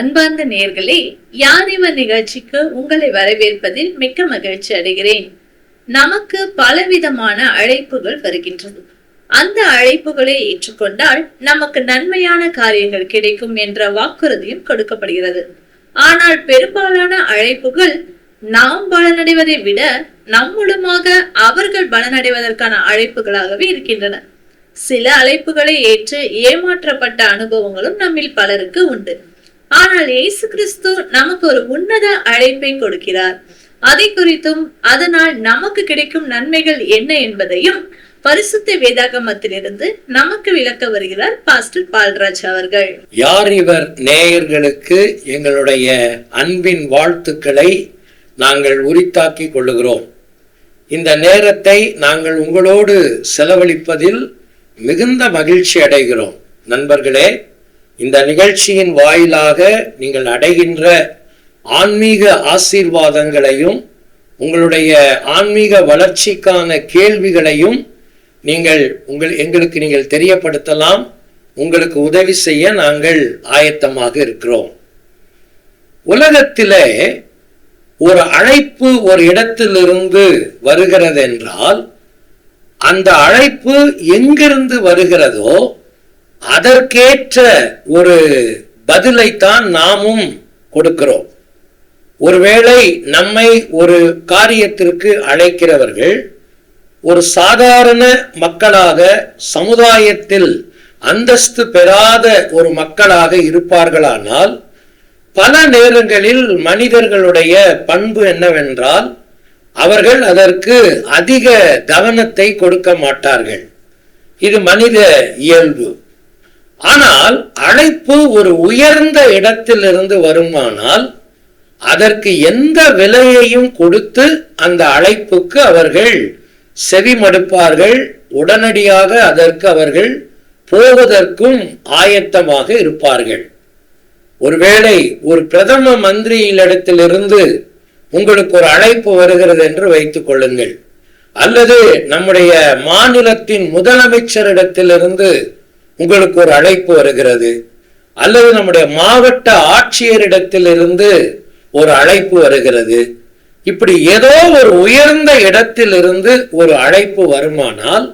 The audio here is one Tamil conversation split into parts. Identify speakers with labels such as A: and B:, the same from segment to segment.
A: அன்பார்ந்த நேர்களே யானிவ நிகழ்ச்சிக்கு உங்களை வரவேற்பதில் மிக்க மகிழ்ச்சி அடைகிறேன். நமக்கு பலவிதமான அழைப்புகள் வருகின்றது. அந்த அழைப்புகளை ஏற்றுக்கொண்டால் நமக்கு நன்மையான காரியங்கள் கிடைக்கும் என்ற வாக்குறுதியும் கொடுக்கப்படுகிறது. ஆனால் பெரும்பாலான அழைப்புகள் நாம் பலனடைவதை விட நம் அவர்கள் பலனடைவதற்கான அழைப்புகளாகவே இருக்கின்றன. சில அழைப்புகளை ஏற்று ஏமாற்றப்பட்ட அனுபவங்களும் நம்மில் பலருக்கு உண்டு. ஆனால் இயேசு கிறிஸ்து நமக்கு ஒரு உன்னத அழைப்பை கொடுக்கிறார். அதை குறித்தும் அதனால் நமக்கு கிடைக்கும் நன்மைகள் என்ன என்பதையும் பரிசுத்த வேதாகமத்திலிருந்து நமக்கு விளக்க வருகிறார் பாஸ்டர் பால்ராஜ் அவர்கள்.
B: யார் இவர் நேயர்களுக்கு எங்களுடைய அன்பின் வாழ்த்துக்களை நாங்கள் உரித்தாக்கி கொள்ளுகிறோம். இந்த நேரத்தை நாங்கள் உங்களோடு செலவழிப்பதில் மிகுந்த மகிழ்ச்சி அடைகிறோம். நண்பர்களே இந்த நிகழ்ச்சியின் வாயிலாக நீங்கள் அடைகின்ற ஆன்மீக ஆசீர்வாதங்களையும் உங்களுடைய ஆன்மீக வளர்ச்சிக்கான கேள்விகளையும் நீங்கள் உங்கள் எங்களுக்கு நீங்கள் தெரியப்படுத்தலாம். உங்களுக்கு உதவி செய்ய நாங்கள் ஆயத்தமாக இருக்கிறோம். உலகத்திலே ஒரு அழைப்பு ஒரு இடத்திலிருந்து வருகிறது என்றால் அந்த அழைப்பு எங்கிருந்து வருகிறதோ அதற்கேற்ற ஒரு பதிலைத்தான் நாமும் கொடுக்கிறோம். ஒருவேளை நம்மை ஒரு காரியத்திற்கு அழைக்கிறவர்கள் ஒரு சாதாரண மக்களாக சமுதாயத்தில் அந்தஸ்து பெறாத ஒரு மக்களாக இருப்பார்களானால் பல நேரங்களில் மனிதர்களுடைய பண்பு என்னவென்றால் அவர்கள் அதற்கு அதிக கவனத்தை கொடுக்க மாட்டார்கள். இது மனித இயல்பு. ஆனால் அழைப்பு ஒரு உயர்ந்த இடத்திலிருந்து வருமானால் அதற்கு எந்த விலையையும் கொடுத்து அந்த அழைப்புக்கு அவர்கள் செவிமடுப்பார்கள். உடனடியாக அதற்கு அவர்கள் போவதற்கும் ஆயத்தமாக இருப்பார்கள். ஒருவேளை ஒரு பிரதம மந்திரியிலிடத்திலிருந்து உங்களுக்கு ஒரு அழைப்பு வருகிறது என்று வைத்துக் கொள்ளுங்கள். அல்லது நம்முடைய மாநிலத்தின் முதலமைச்சரிடத்திலிருந்து உங்களுக்கு ஒரு அழைப்பு வருகிறது. அல்லது நம்முடைய மாவட்ட ஆட்சியரிடத்திலிருந்து ஒரு அழைப்பு வருகிறது. இப்படி ஏதோ ஒரு உயர்ந்த இடத்திலிருந்து ஒரு அழைப்பு வருமானால்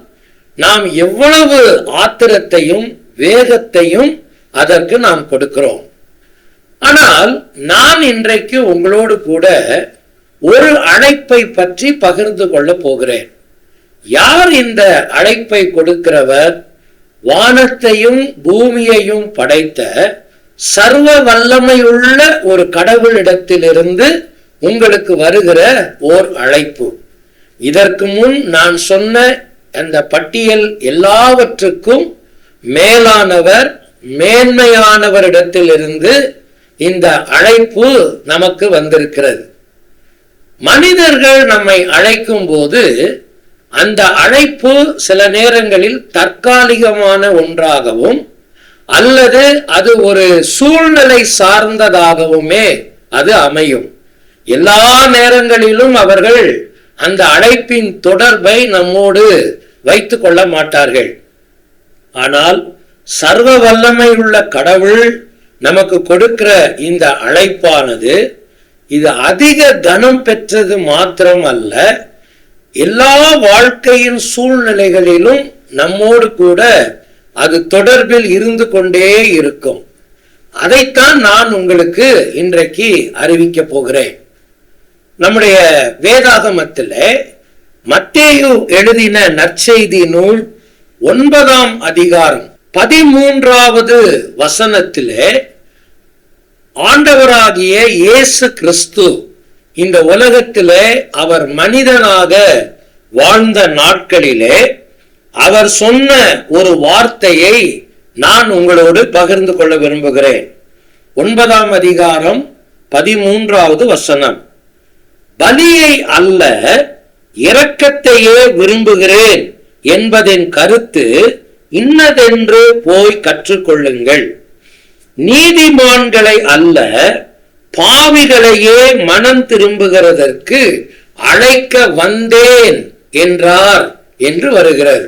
B: நாம் எவ்வளவு ஆத்திரத்தையும் வேகத்தையும் அதற்கு நாம் கொடுக்கிறோம். ஆனால் நான் இன்றைக்கு உங்களோடு கூட ஒரு அழைப்பை பற்றி பகிர்ந்து கொள்ள போகிறேன். யார் இந்த அழைப்பை கொடுக்கிறவர்? வானத்தையும் பூமியையும் படைத்த சர்வ வல்லமையுள்ள ஒரு கடவுளிடத்திலிருந்து உங்களுக்கு வருகிற ஓர் அழைப்பு. இதற்கு முன் நான் சொன்ன அந்த பட்டியல் எல்லாவற்றுக்கும் மேலானவர் மேன்மையானவரிடத்திலிருந்து இந்த அழைப்பு நமக்கு வந்திருக்கிறது. மனிதர்கள் நம்மை அழைக்கும் போது அந்த அழைப்பு சில நேரங்களில் தற்காலிகமான ஒன்றாகவும் அல்லது அது ஒரு சூழ்நிலை சார்ந்ததாகவுமே அது அமையும். எல்லா நேரங்களிலும் அவர்கள் அந்த அழைப்பின் தொடர்பை நம்மோடு வைத்துக் கொள்ள மாட்டார்கள். ஆனால் சர்வ வல்லமை உள்ள கடவுள் நமக்கு கொடுக்கிற இந்த அழைப்பானது இது அதிக கனம் பெற்றது மாத்திரம் அல்ல எல்லா வாழ்க்கையின் சூழ்நிலைகளிலும் நம்மோடு கூட அது தொடர்பில் இருந்து கொண்டே இருக்கும். அதைத்தான் நான் உங்களுக்கு இன்றைக்கு அறிவிக்க போகிறேன். நம்முடைய வேதாகமத்தில் மத்தேயு எழுதின நற்செய்தி நூல் ஒன்பதாம் அதிகாரம் பதிமூன்றாவது வசனத்திலே ஆண்டவராகிய இயேசு கிறிஸ்து இந்த உலகத்திலே அவர் மனிதனாக வாழ்ந்த நாட்களிலே அவர் சொன்ன ஒரு வார்த்தையை நான் உங்களோடு பகிர்ந்து கொள்ள விரும்புகிறேன். ஒன்பதாம் அதிகாரம் பதிமூன்றாவது வசனம். பலியை அல்ல இரக்கத்தையே விரும்புகிறேன் என்பதின் கருத்து இன்னதென்று போய் கற்றுக்கொள்ளுங்கள். நீதிமான்களை அல்ல பாவிகளையே மனம் திரும்புகிறதற்கு அழைக்க வந்தேன் என்றார் என்று வருகிறார்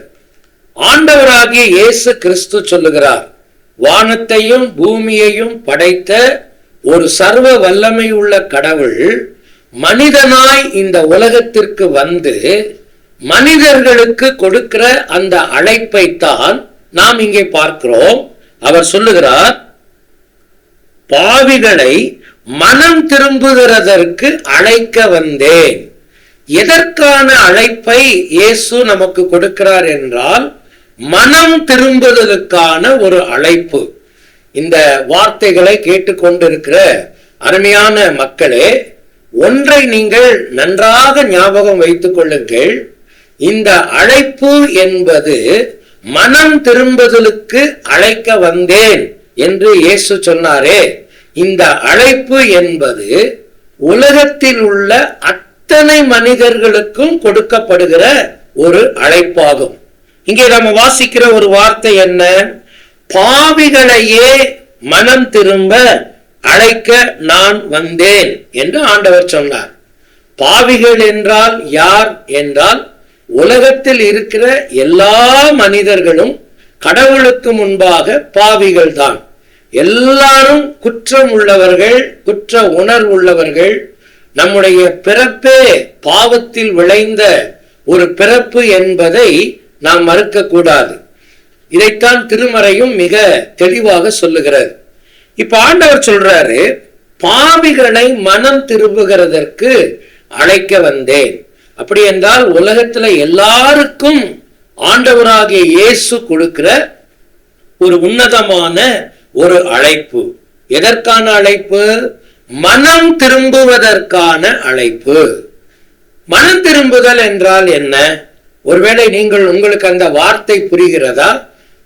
B: ஆண்டவராகிய இயேசு கிறிஸ்து சொல்லுகிறார் வானத்தையும் பூமியையும் படைத்த ஒரு சர்வ வல்லமை உள்ள கடவுள் மனிதனாய் இந்த உலகத்திற்கு வந்து மனிதர்களுக்கு கொடுக்கிற அந்த அழைப்பை தான் நாம் இங்கே பார்க்கிறோம். அவர் சொல்லுகிறார் பாவிகளை மனம் திரும்புகிறதற்கு அழைக்க வந்தேன். எதற்கான அழைப்பை இயேசு நமக்கு கொடுக்கிறார் என்றால் மனம் திரும்புவதற்கான ஒரு அழைப்பு. இந்த வார்த்தைகளை கேட்டுக்கொண்டிருக்கிற அருமையான மக்களே ஒன்றை நீங்கள் நன்றாக ஞாபகம் வைத்துக் கொள்ளுங்கள். இந்த அழைப்பு என்பது மனம் திரும்புதலுக்கு அழைக்க வந்தேன் என்று இயேசு சொன்னாரே. இந்த அழைப்பு என்பது உலகத்தில் உள்ள அத்தனை மனிதர்களுக்கும் கொடுக்கப்படுகிற ஒரு அழைப்பாகும். இங்கே நம்ம வாசிக்கிற ஒரு வார்த்தை என்ன? பாவிகளையே மனம் திரும்ப அழைக்க நான் வந்தேன் என்று ஆண்டவர் சொன்னார். பாவிகள் என்றால் யார் என்றால் உலகத்தில் இருக்கிற எல்லா மனிதர்களும் கடவுளுக்கு முன்பாக பாவிகள் தான் எல்லாரும் குற்றம் உள்ளவர்கள் குற்ற உணர்வு உள்ளவர்கள் நம்முடைய பிறப்பே பாவத்தில் விளைந்த ஒரு பிறப்பு என்பதை நாம் மறுக்க கூடாது இதைத்தான் திருமறையும் மிக தெளிவாக சொல்லுகிறது. இப்ப ஆண்டவர் சொல்றாரு பாவிகளை மனம் திரும்புகிறதற்கு அழைக்க வந்தேன். அப்படி என்றால் உலகத்துல எல்லாருக்கும் ஆண்டவராகிய இயேசு கொடுக்கிற ஒரு உன்னதமான ஒரு அழைப்பு. எதற்கான அழைப்பு? மனம் திரும்புவதற்கான அழைப்பு. மனம் திரும்புதல் என்றால் என்ன? ஒருவேளை நீங்கள் உங்களுக்கு அந்த வார்த்தை புரிகிறதா?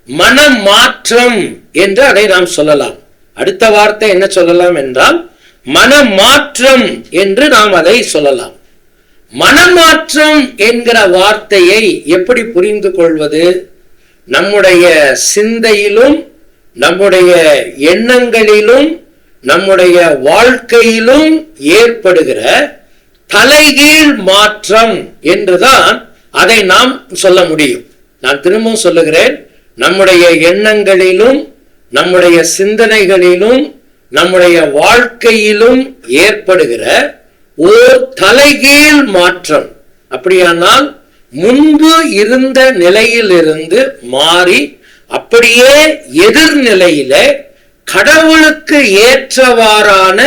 B: மனம் மாற்றம் என்று அதை நாம் சொல்லலாம். அடுத்த வார்த்தை என்ன சொல்லலாம் என்றால் மனம் மாற்றம் என்று நாம் அதை சொல்லலாம். மனமாற்றம் என்கிற வார்த்தையை எப்படி புரிந்து கொள்வது? நம்முடைய சிந்தையிலும் நம்முடைய எண்ணங்களிலும் நம்முடைய வாழ்க்கையிலும் ஏற்படுகிற தலைகீழ் மாற்றம் என்றுதான் அதை நாம் சொல்ல முடியும். நான் திரும்பவும் சொல்லுகிறேன் நம்முடைய எண்ணங்களிலும் நம்முடைய சிந்தனைகளிலும் நம்முடைய வாழ்க்கையிலும் ஏற்படுகிற ஓர் தலைகீழ் மாற்றம். அப்படியானால் முன்பு இருந்த நிலையிலிருந்து மாறி அப்படியே எதிர்நிலையில கடவுளுக்கு ஏற்றவாறான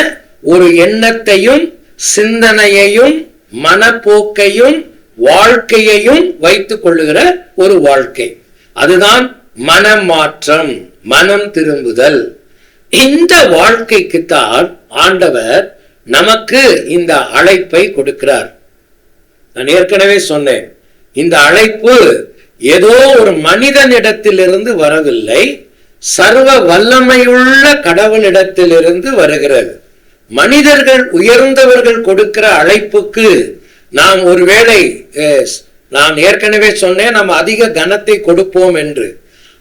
B: ஒரு எண்ணத்தையும் சிந்தனையையும் மனப்போக்கையும் வாழ்க்கையையும் வைத்துக் கொள்ளுகிற ஒரு வாழ்க்கை. அதுதான் மனமாற்றம் மனம் திரும்புதல். இந்த வாழ்க்கைக்குத்தான் ஆண்டவர் நமக்கு இந்த அழைப்பை கொடுக்கிறார். நான் ஏற்கனவே சொன்னேன் இந்த அழைப்பு ஏதோ ஒரு மனிதனிடத்திலிருந்து வரவில்லை சர்வ வல்லமையுள்ள கடவுளிடத்திலிருந்து வருகிறது. மனிதர்கள் உயர்ந்தவர்கள் கொடுக்கிற அழைப்புக்கு நாம் ஒருவேளை அஹ், நான் ஏற்கனவே சொன்னேன் நாம் அதிக கனத்தை கொடுப்போம் என்று.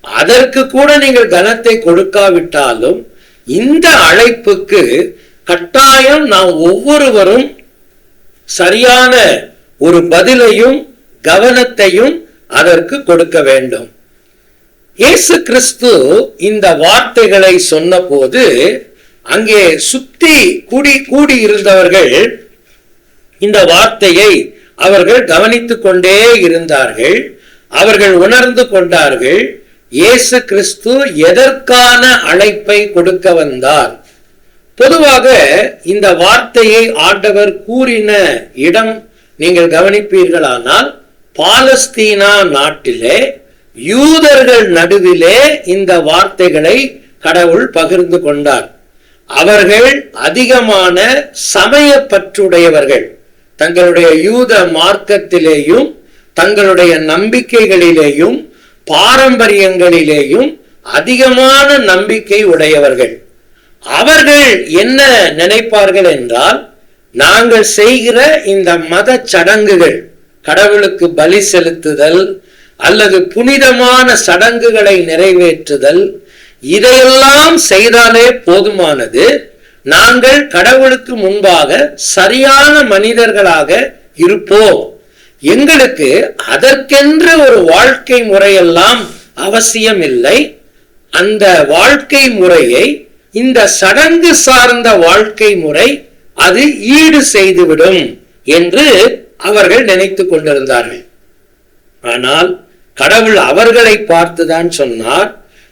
B: அதற்கு கூட நீங்கள் கனத்தை கொடுக்காவிட்டாலும் இந்த அழைப்புக்கு கட்டாயம் நாம் ஒவ்வொருவரும் சரியான ஒரு பதிலையும் கவனத்தையும் அதற்கு கொடுக்க வேண்டும். இயேசு கிறிஸ்து இந்த வார்த்தைகளை சொன்னபோது அங்கே சுத்தி கூடி கூடி இருந்தவர்கள் இந்த வார்த்தையை அவர்கள் கவனித்துக் கொண்டே இருந்தார்கள். அவர்கள் உணர்ந்து கொண்டார்கள் இயேசு கிறிஸ்து எதற்கான அழைப்பை கொடுக்க வந்தார். பொதுவாக இந்த வார்த்தையை ஆண்டவர் கூறின இடம் நீங்கள் கவனிப்பீர்களானால் பாலஸ்தீனா நாட்டிலே யூதர்கள் நடுவிலே இந்த வார்த்தைகளை கடவுள் பகிர்ந்து கொண்டார். அவர்கள் அதிகமான சமய பற்றுடையவர்கள். தங்களுடைய யூத மார்க்கத்திலேயும் தங்களுடைய நம்பிக்கைகளிலேயும் பாரம்பரியங்களிலேயும் அதிகமான நம்பிக்கை உடையவர்கள். அவர்கள் என்ன நினைப்பார்கள் என்றால் நாங்கள் செய்கிற இந்த மத சடங்குகள் கடவுளுக்கு பலி செலுத்துதல் அல்லது புனிதமான சடங்குகளை நிறைவேற்றுதல் இதையெல்லாம் செய்தாலே போதுமானது. நாங்கள் கடவுளுக்கு முன்பாக சரியான மனிதர்களாக இருப்போம். எங்களுக்கு அதற்கென்ற ஒரு வாழ்க்கை முறையெல்லாம் அவசியம் இல்லை அந்த வாழ்க்கை முறையை இந்த சடங்கு சார்ந்த வாழ்க்கை முறை அது ஈடு செய்துவிடும் என்று அவர்கள் நினைத்து கொண்டிருந்தார்கள். ஆனால் கடவுள் அவர்களை பார்த்துதான் சொன்னார்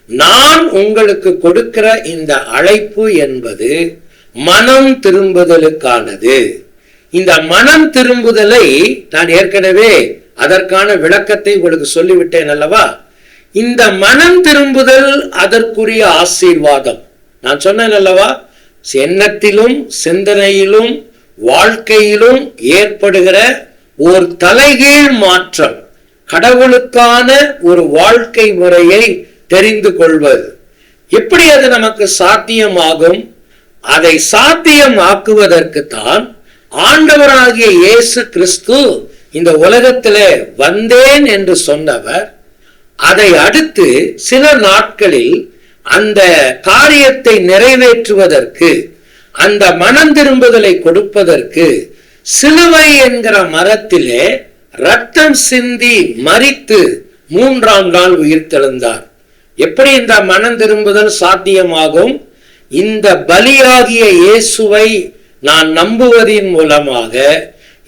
B: நான் உங்களுக்கு கொடுக்கிற இந்த அழைப்பு என்பது மனம் திரும்புதலுக்கானது. இந்த மனம் திரும்புதலை நான் ஏற்கனவே அதற்கான விளக்கத்தை உங்களுக்கு சொல்லிவிட்டேன் அல்லவா? இந்த மனம் திரும்புதல் அதற்குரிய ஆசீர்வாதம். நான் சொன்னேன் அல்லவா? எண்ணத்திலும் சிந்தனையிலும் வாழ்க்கையிலும் ஏற்படுகிற ஒரு தலைகீழ் மாற்றம் கடவுளுக்கான ஒரு வாழ்க்கை முறையை தெரிந்து கொள்வது. எப்படி அது நமக்கு சாத்தியமாகும்? அதை சாத்தியம் ஆக்குவதற்குத்தான் ஆண்டவராகிய இயேசு கிறிஸ்து இந்த உலகத்திலே வந்தேன் என்று சொன்னவர். அதை அடுத்து சில நாட்களில் அந்த காரியத்தை நிறைவேற்றுவதற்கு அந்த மனம் திரும்புதலை கொடுப்பதற்கு சிலுவை என்கிற மரத்திலே ரத்தம் சிந்தி மரித்து மூன்றாம் நாள் உயிர்த்தெழுந்தார் எப்படி இந்த மனம் திரும்புதல் சாத்தியமாகும்? இந்த பலியாகிய இயேசுவை நான் நம்புவதின் மூலமாக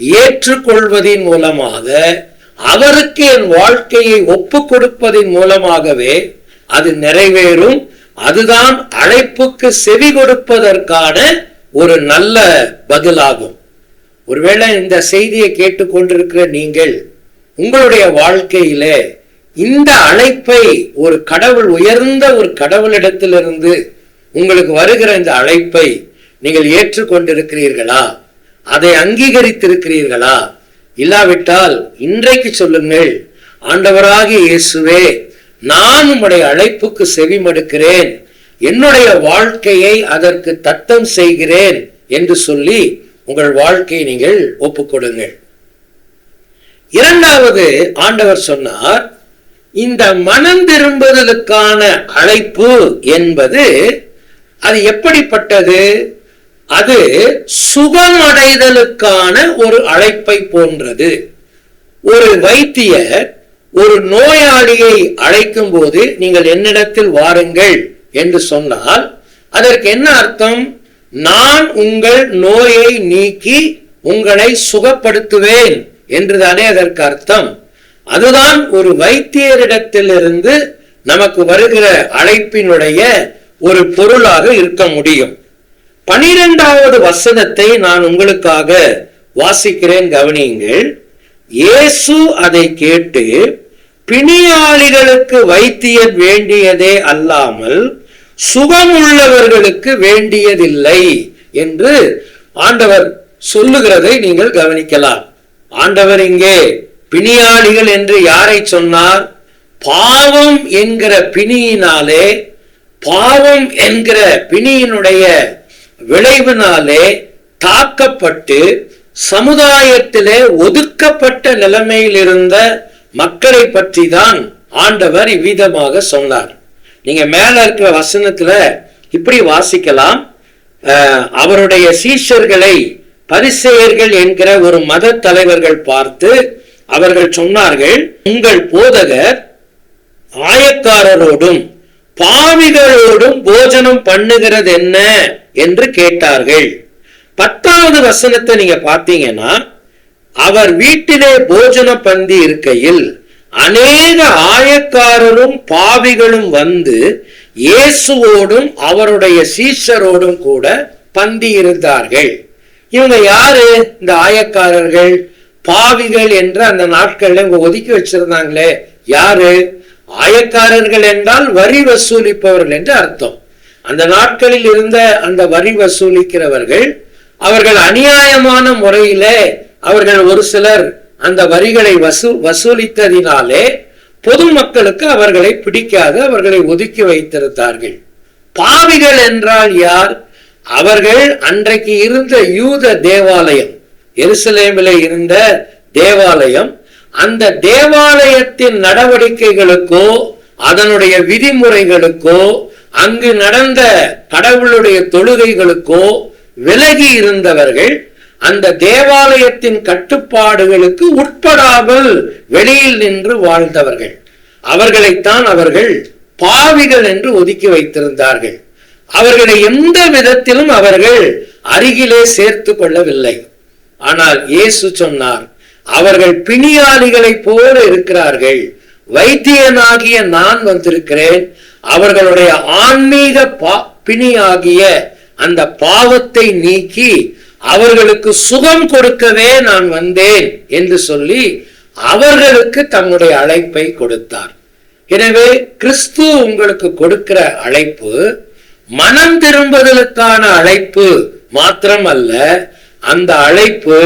B: ஏற்றுக்கொள்வதின் மூலமாக அவருக்கு என் வாழ்க்கையை ஒப்பு கொடுப்பதின் மூலமாகவே அது நிறைவேறும். அதுதான் அழைப்புக்கு செவி கொடுப்பதற்கான ஒரு நல்ல பதிலாகும். ஒருவேளை இந்த செய்தியை கேட்டுக்கொண்டிருக்கிற நீங்கள் உங்களுடைய வாழ்க்கையிலே இந்த அழைப்பை ஒரு கடவுள் உயர்ந்த ஒரு கடவுளிடத்திலிருந்து உங்களுக்கு வருகிற இந்த அழைப்பை நீங்கள் ஏற்றுக்கொண்டிருக்கிறீர்களா? அதை அங்கீகரித்திருக்கிறீர்களா? இல்லாவிட்டால் இன்றைக்கு சொல்லுங்கள் ஆண்டவராகிய இயேசுவே நான் உம்முடைய அழைப்புக்கு செவிமடுக்கிறேன். என்னுடைய வாழ்க்கையை அதற்கு தத்தம் செய்கிறேன் என்று சொல்லி உங்கள் வாழ்க்கையை நீங்கள் ஒப்புக்கொடுங்கள். இரண்டாவது ஆண்டவர் சொன்னார் இந்த மனம் திரும்புதலுக்கான அழைப்பு என்பது அது எப்படிப்பட்டது? அது சுகமடைதலுக்கான ஒரு அழைப்பை போன்றது. ஒரு வைத்தியர் ஒரு நோயாளியை அழைக்கும் போது நீங்கள் என்னிடத்தில் வாருங்கள் என்று சொன்னால் அதற்கு என்ன அர்த்தம்? நான் உங்கள் நோயை நீக்கி உங்களை சுகப்படுத்துவேன் என்றுதானே அதற்கு அர்த்தம். அதுதான் ஒரு வைத்தியரிடத்திலிருந்து நமக்கு வருகிற அழைப்பினுடைய ஒரு பொருளாக இருக்க முடியும். பனிரெண்டாவது வசனத்தை நான் உங்களுக்காக வாசிக்கிறேன் கவனியுங்கள். இயேசு அதை கேட்டு பிணியாளிகளுக்கு வைத்தியர் வேண்டியதே அல்லாமல் சுகம் உள்ளவர்களுக்கு வேண்டியதில்லை என்று ஆண்டவர் சொல்லுகிறதை நீங்கள் கவனிக்கலாம். ஆண்டவர் இங்கே பிணியாளிகள் என்று யாரை சொன்னார்? பாவம் என்கிற பிணியினாலே பாவம் என்கிற பிணியினுடைய விளைவினாலே தாக்கப்பட்டு சமுதாயத்திலே ஒதுக்கப்பட்ட நிலைமையில் இருந்த மக்களை பற்றி தான் ஆண்டவர் இவ்விதமாக சொன்னார். நீங்க மேல இருக்கிற வசனத்துல இப்படி வாசிக்கலாம். அவருடைய சீஷர்களை பரிசெயர்கள் என்கிற ஒரு மத தலைவர்கள் பார்த்து அவர்கள் சொன்னார்கள் உங்கள் போதகர் ஆயக்காரரோடும் பாவிகளோடும் போஜனம் பண்ணுகிறது என்ன என்று கேட்டார்கள். பத்தாவது வசனத்தை நீங்க பார்த்தீங்கன்னா அவர் வீட்டிலே போஜன பந்தி இருக்கையில் அநேக ஆயக்காரரும் பாவிகளும் வந்து இயேசுவோடும் அவருடைய சீஷரோடும் கூட பந்தி இருந்தார்கள். இவங்க யாரு? இந்த ஆயக்காரர்கள் பாவிகள் என்று அந்த நாட்கள்ல இவங்க ஒதுக்கி வச்சிருந்தாங்களே. யாரு? ஆயக்காரர்கள் என்றால் வரி வசூலிப்பவர்கள் என்று அர்த்தம். அந்த நாட்களில் இருந்த அந்த வரி வசூலிக்கிறவர்கள் அவர்கள் அநியாயமான முறையிலே அவர்கள் ஒரு சிலர் அந்த வரிகளை வசூ வசூலித்ததினாலே பொதுமக்களுக்கு அவர்களை பிடிக்காது அவர்களை ஒதுக்கி வைத்திருந்தார்கள். பாவிகள் என்றால் யார்? அவர்கள் அன்றைக்கு இருந்த யூத தேவாலயம் எருசலேமிலே இருந்த தேவாலயம் அந்த தேவாலயத்தின் நடவடிக்கைகளுக்கோ அதனுடைய விதிமுறைகளுக்கோ அங்கு நடந்த கடவுளுடைய தொழுகைகளுக்கோ விலகி இருந்தவர்கள் அந்த தேவாலயத்தின் கட்டுப்பாடுகளுக்கு உட்படாமல் வெளியில் நின்று வாழ்ந்தவர்கள். அவர்களைத்தான் அவர்கள் பாவிகள் என்று ஒதுக்கி வைத்திருந்தார்கள். அவர்களை எந்த விதத்திலும் அவர்கள் அருகிலே சேர்த்து கொள்ளவில்லை. ஆனால் இயேசு சொன்னார் அவர்கள் பிணியாளிகளைப் போல இருக்கிறார்கள். வைத்தியனாகிய நான் வந்திருக்கிறேன். அவர்களுடைய ஆன்மீக பா பிணியாகிய அந்த பாவத்தை நீக்கி அவர்களுக்கு சுகம் கொடுக்கவே நான் வந்தேன் என்று சொல்லி அவர்களுக்கு தன்னுடைய அழைப்பை கொடுத்தார். எனவே கிறிஸ்து உங்களுக்கு கொடுக்கிற அழைப்பு மனம் திரும்புதலுக்கான அழைப்பு மாத்திரம் அல்ல அந்த அழைப்பு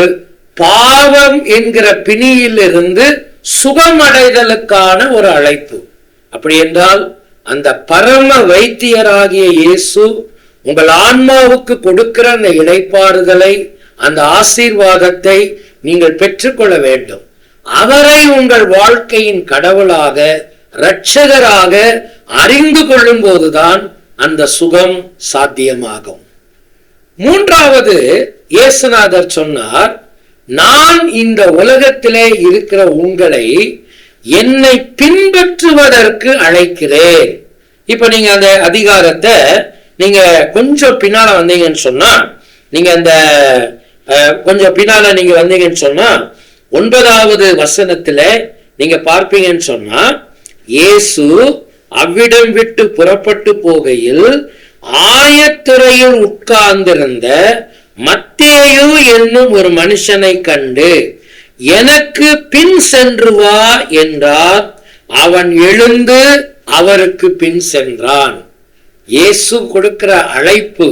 B: பாவம் என்கிற பிணியிலிருந்து சுகமடைதலுக்கான ஒரு அழைப்பு. அப்படி என்றால் அந்த பரம வைத்தியராகிய இயேசு உங்கள் ஆன்மாவுக்கு கொடுக்கிற அந்த இடைப்பாறுதலை அந்த ஆசீர்வாதத்தை நீங்கள் பெற்றுக்கொள்ள வேண்டும். அவரை உங்கள் வாழ்க்கையின் கடவுளாக இரட்சகராக அறிந்து கொள்ளும் போதுதான் அந்த சுகம் சாத்தியமாகும். மூன்றாவது இயேசுநாதர் சொன்னார் நான் இந்த உலகத்திலே இருக்கிற உங்களை என்னை பின்பற்றுவதற்கு அழைக்கிறேன். இப்ப நீங்க அந்த அதிகாரத்தை நீங்க கொஞ்சம் பின்னால வந்தீங்கன்னு சொன்னா நீங்க அந்த கொஞ்சம் பின்னால நீங்க வந்தீங்கன்னு சொன்னா ஒன்பதாவது வசனத்துல நீங்க பார்ப்பீங்கன்னு சொன்னா இயேசு அவ்விடம் விட்டு புறப்பட்டு போகையில் ஆயத்துறையில் உட்கார்ந்திருந்த மத்தேயு என்னும் ஒரு மனுஷனை கண்டு எனக்கு பின் சென்று வா என்றார். அவன் எழுந்து அவருக்கு பின் சென்றான். இயேசு கொடுக்கிற அழைப்பு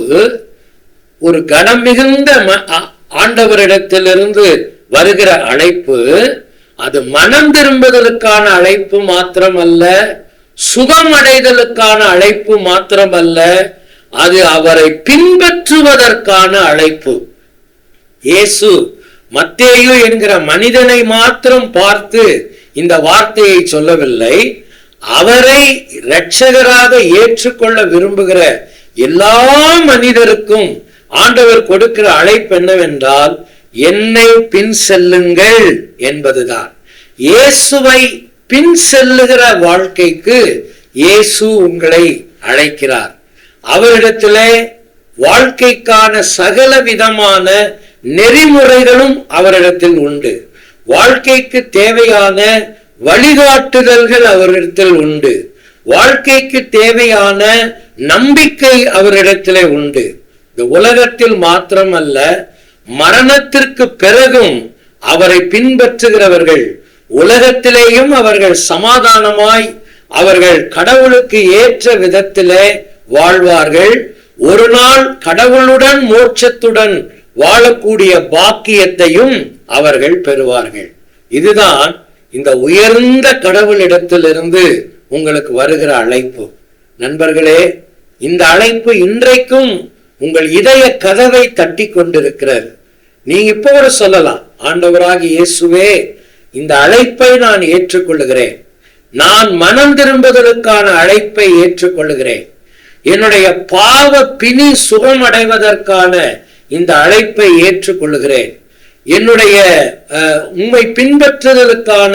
B: ஒரு கனம் மிகுந்த ம- ஆ- ஆண்டவரிடத்திலிருந்து வருகிற அழைப்பு அது மனம் திரும்புதலுக்கான அழைப்பு மாத்திரமல்ல சுகம் அடைதலுக்கான அழைப்பு மாத்திரமல்ல அது அவரை பின்பற்றுவதற்கான அழைப்பு. இயேசு மத்தேயு என்கிற மனிதனை மாத்திரம் பார்த்து இந்த வார்த்தையை சொல்லவில்லை. அவரை இரட்சகராக ஏற்றுக்கொள்ள விரும்புகிற எல்லா மனிதருக்கும் ஆண்டவர் கொடுக்கிற அழைப்பு என்னவென்றால் என்னை பின் செல்லுங்கள் என்பதுதான். இயேசுவை பின் செல்லுகிற வாழ்க்கைக்கு இயேசு உங்களை அழைக்கிறார். அவரிடத்திலே வாழ்க்கைக்கான சகல விதமான நெறிமுறைகளும் அவரிடத்தில் உண்டு. வாழ்க்கைக்கு தேவையான வழிகாட்டுதல்கள் அவரிடத்தில் உண்டு. வாழ்க்கைக்கு தேவையான நம்பிக்கை அவரிடத்திலே உண்டு. இந்த உலகத்தில் அல்ல மரணத்திற்கு பிறகும் அவரை பின்பற்றுகிறவர்கள் உலகத்திலேயும் அவர்கள் சமாதானமாய் அவர்கள் கடவுளுக்கு ஏற்ற விதத்திலே வாழ்வார்கள். ஒரு நாள் கடவுளுடன் மோட்சத்துடன் வாழக்கூடிய பாக்கியத்தையும் அவர்கள் பெறுவார்கள். இதுதான் இந்த உயர்ந்த கடவுளிடத்திலிருந்து உங்களுக்கு வருகிற அழைப்பு. நண்பர்களே இந்த அழைப்பு இன்றைக்கும் உங்கள் இதய கதவை தட்டி கொண்டிருக்கிறது. நீங்க இப்போ கூட சொல்லலாம் ஆண்டவராக இயேசுவே இந்த அழைப்பை நான் ஏற்றுக்கொள்ளுகிறேன். நான் மனம் திரும்புதலுக்கான அழைப்பை ஏற்றுக்கொள்ளுகிறேன். என்னுடைய பாவ பிணி சுகமடைவதற்கான இந்த அழைப்பை ஏற்றுக்கொள்ளுகிறேன். என்னுடைய உண்மை உம்மை பின்பற்றுதலுக்கான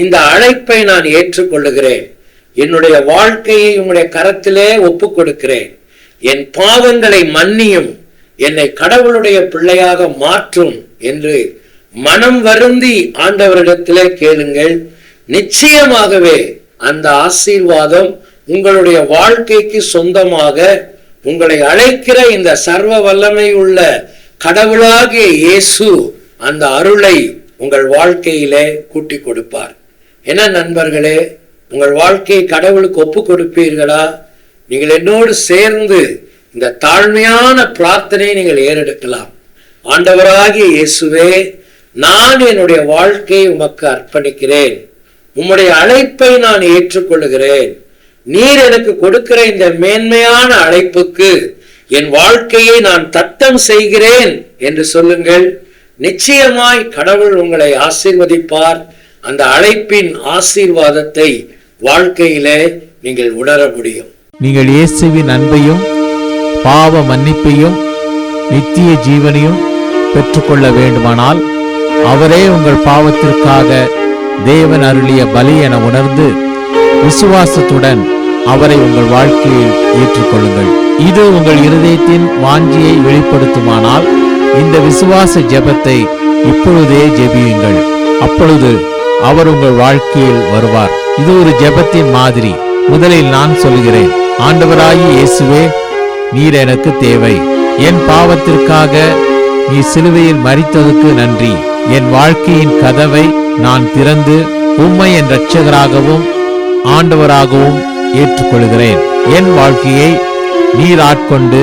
B: இந்த அழைப்பை நான் ஏற்றுக்கொள்ளுகிறேன். என்னுடைய வாழ்க்கையை உங்களுடைய கரத்திலே ஒப்பு கொடுக்கிறேன் என் பாவங்களை மன்னியும். என்னை கடவுளுடைய பிள்ளையாக மாற்றும் என்று மனம் வருந்தி ஆண்டவரிடத்திலே கேளுங்கள். நிச்சயமாகவே அந்த ஆசீர்வாதம் உங்களுடைய வாழ்க்கைக்கு சொந்தமாக உங்களை அழைக்கிற இந்த சர்வ வல்லமை உள்ள கடவுளாகிய இயேசு அந்த அருளை உங்கள் வாழ்க்கையிலே கூட்டி கொடுப்பார். என்ன நண்பர்களே உங்கள் வாழ்க்கையை கடவுளுக்கு ஒப்பு கொடுப்பீர்களா? நீங்கள் என்னோடு சேர்ந்து இந்த தாழ்மையான பிரார்த்தனையை நீங்கள் ஏறெடுக்கலாம். ஆண்டவராகிய இயேசுவே நான் என்னுடைய வாழ்க்கையை உமக்கு அர்ப்பணிக்கிறேன். உம்முடைய அழைப்பை நான் ஏற்றுக்கொள்கிறேன் நீர் எனக்கு கொடுக்கிற இந்த மேன்மையான அழைப்புக்கு என் வாழ்க்கையை நான் தத்தம் செய்கிறேன் என்று சொல்லுங்கள். நிச்சயமாய் கடவுள் உங்களை ஆசீர்வதிப்பார். அந்த அழைப்பின் ஆசீர்வாதத்தை வாழ்க்கையிலே நீங்கள் உணர முடியும்.
C: நீங்கள் இயேசுவின் அன்பையும் பாவ மன்னிப்பையும் நித்திய ஜீவனையும் பெற்றுக்கொள்ள வேண்டுமானால் அவரே உங்கள் பாவத்திற்காக தேவன் அருளிய பலி என உணர்ந்து விசுவாசத்துடன் அவரை உங்கள் வாழ்க்கையில் ஏற்றுக்கொள்ளுங்கள். இது உங்கள் இருதயத்தின் வாஞ்சியை வெளிப்படுத்துமானால் இந்த விசுவாச ஜெபத்தை இப்பொழுதே ஜெபியுங்கள். அப்பொழுது அவர் உங்கள் வாழ்க்கையில் வருவார். இது ஒரு ஜெபத்தின் மாதிரி. முதலில் நான் சொல்கிறேன் ஆண்டவராகி இயேசுவே நீர் எனக்கு தேவை. என் பாவத்திற்காக நீ சிலுவையில் மறித்ததுக்கு நன்றி. என் வாழ்க்கையின் கதவை நான் திறந்து உம்மை என் இரட்சகராகவும் ஆண்டவராகவும் ஏற்றுக்கொள்கிறேன். என் வாழ்க்கையை நீர் ஆட்கொண்டு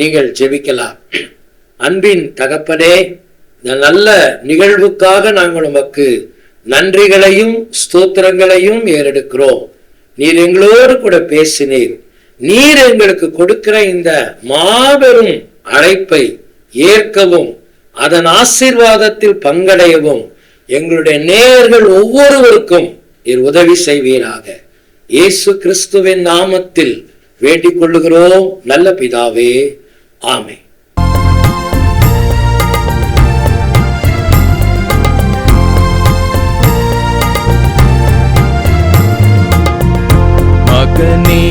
B: நீங்கள் ஜெபிக்கலாம். அன்பின் தகப்பனே இந்த நல்ல நிகழ்வுக்காக நாங்கள் உமக்கு நன்றிகளையும் ஸ்தோத்திரங்களையும் ஏறெடுக்கிறோம். நீர் எங்களோடு கூட பேசினீர். நீர் எங்களுக்கு கொடுக்கிற இந்த மாபெரும் அழைப்பை ஏற்கவும் அதன் ஆசீர்வாதத்தில் பங்கடையவும் எங்களுடைய நேயர்கள் ஒவ்வொருவருக்கும் நீர் உதவி செய்வீராக. இயேசு கிறிஸ்துவின் நாமத்தில் வேண்டிக் கொள்ளுகிறோம். நல்ல பிதாவே ஆமென்
D: மகனே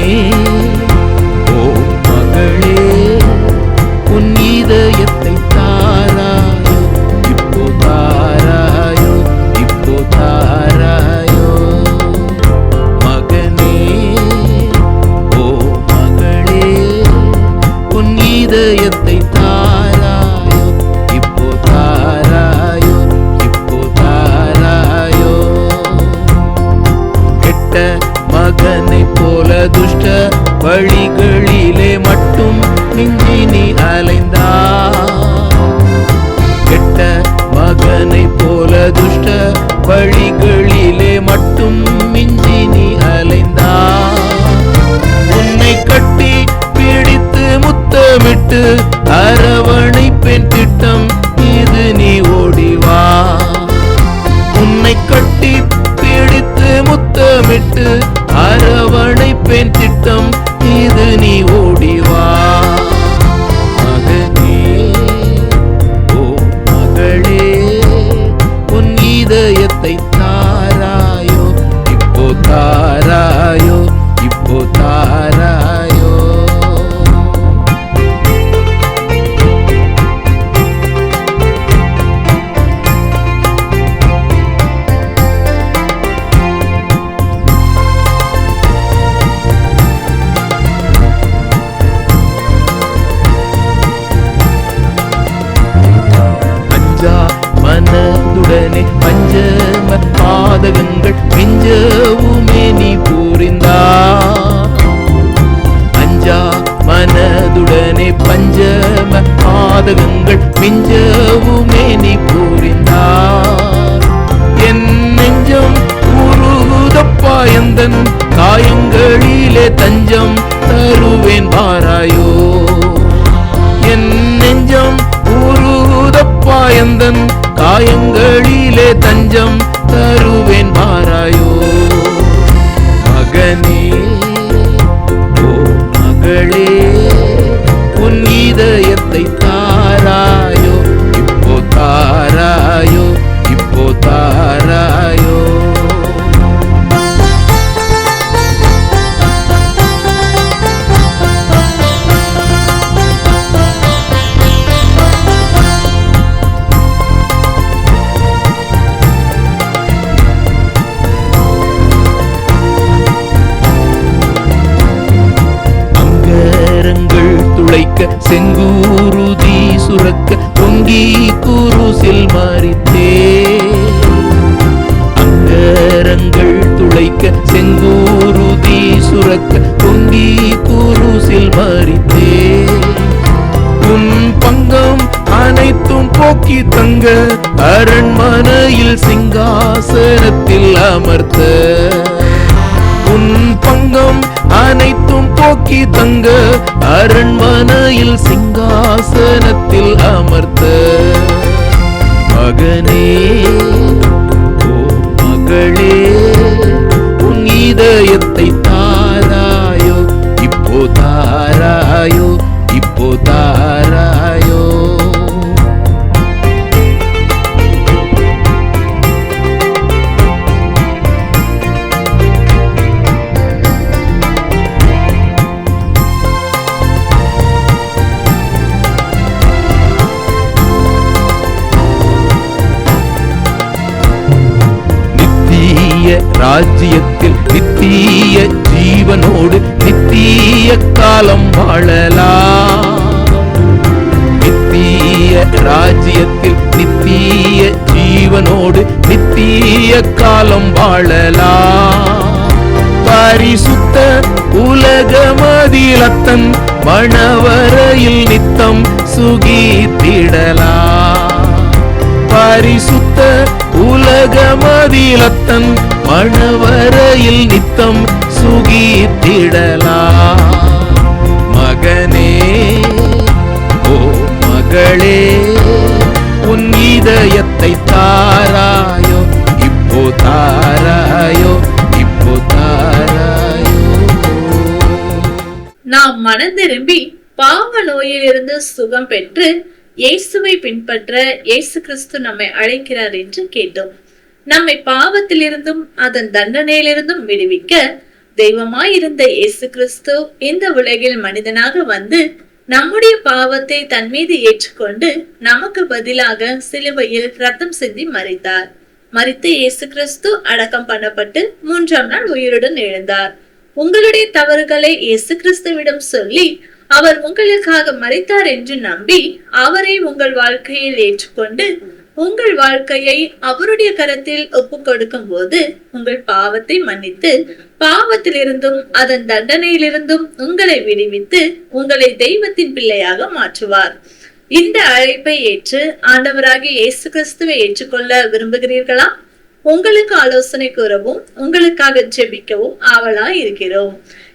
D: இதயத்தை தாராயோ இப்போ தாராயோ இப்போ தாராயோ கெட்ட மகனை போல துஷ்ட வழி விட்டு அரவணைப்பெண் திட்டம் இது நீ ஓடிவா உன்னை கட்டி பிடித்து முத்தமிட்டு அரவணைப்பெண் திட்டம் தஞ்சம் பங்கம் அனைத்தும் போக்கி தங்க அரண்மனையில் சிங்காசனத்தில் அமர்த்த. உன் பங்கம் அனைத்தும் போக்கி தங்க அரண்மனையில் சிங்காசனத்தில் அமர்த்த. மகனே ஓ மகளே உன் இதயத்தை தாராயோ இப்போ தாராயோ இப்போ தாராயோ. ராஜ்யத்தில் நித்திய ஜீவனோடு நித்திய காலம் வாழலாம். நித்திய ராஜ்யத்தில் நித்திய ஜீவனோடு நித்திய காலம் வாழலாம். பரிசுத்த உலகமதிலத்தன் மணவரையில் நித்தம் சுகித்திடலாம் பரிசுத்த உலகமதிலத்தன் மணவரையில் நித்தம் சுகித்திடலா மகனே ஓ மகளே உன் இதயத்தை தாராயோ இப்போ தாராயோ இப்போ தாராயோ.
A: நாம் மனம் திரும்பி பாவ நோயிலிருந்து சுகம் பெற்று இயேசுவை பின்பற்ற இயேசு கிறிஸ்து நம்மை அழைக்கிறார் என்று கேட்டோம். நம்மை பாவத்திலிருந்தும் அதன் தண்டனையிலிருந்தும் விடுவிக்க தெய்வமாயிருந்த இயேசு கிறிஸ்து இந்த உலகில் மனிதனாக வந்து நம்முடைய பாவத்தை தன் மீது ஏற்றுக்கொண்டு நமக்கு பதிலாக சிலுவையில் ரத்தம் சிந்தி மறைத்தார் மறித்து இயேசு கிறிஸ்து அடக்கம் பண்ணப்பட்டு மூன்றாம் நாள் உயிருடன் எழுந்தார். உங்களுடைய தவறுகளை இயேசு கிறிஸ்துவிடம் சொல்லி அவர் உங்களுக்காக மறைத்தார் என்று நம்பி அவரை உங்கள் வாழ்க்கையில் ஏற்றுக்கொண்டு உங்கள் வாழ்க்கையை அவருடைய கரத்தில் ஒப்பு கொடுக்கும் போது உங்கள் பாவத்தை மன்னித்து பாவத்திலிருந்தும் அதன் தண்டனையிலிருந்தும் உங்களை விடுவித்து உங்களை தெய்வத்தின் பிள்ளையாக மாற்றுவார். இந்த அழைப்பை ஏற்று ஆண்டவராகிய இயேசு கிறிஸ்துவை ஏற்றுக்கொள்ள விரும்புகிறீர்களா? உங்களுக்கு ஆலோசனை கூறவும் உங்களுக்காக ஜெபிக்கவும் ஆவலா இருக்கிறோம்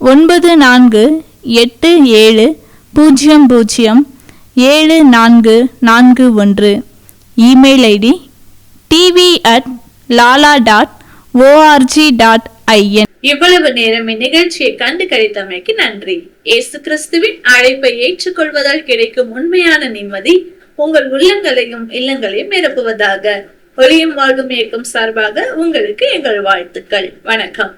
E: ஒன்பது நான்கு எட்டு ஏழு பூஜ்ஜியம் பூஜ்ஜியம் ஏழு நான்கு நான்கு ஒன்று. Email ID TV at Lala dot ORG dot IN.
A: இவ்வளவு நேரம் இந்நிகழ்ச்சியை கண்டு கழித்தமைக்கு நன்றி. இயேசு கிறிஸ்துவின் அழைப்பை ஏற்றுக்கொள்வதால் கிடைக்கும் உண்மையான நிம்மதி உங்கள் உள்ளங்களையும் இல்லங்களையும் நிரப்புவதாக. ஒளியும் வாழ்வும் இயக்கம் சார்பாக உங்களுக்கு எங்கள் வாழ்த்துக்கள். வணக்கம்.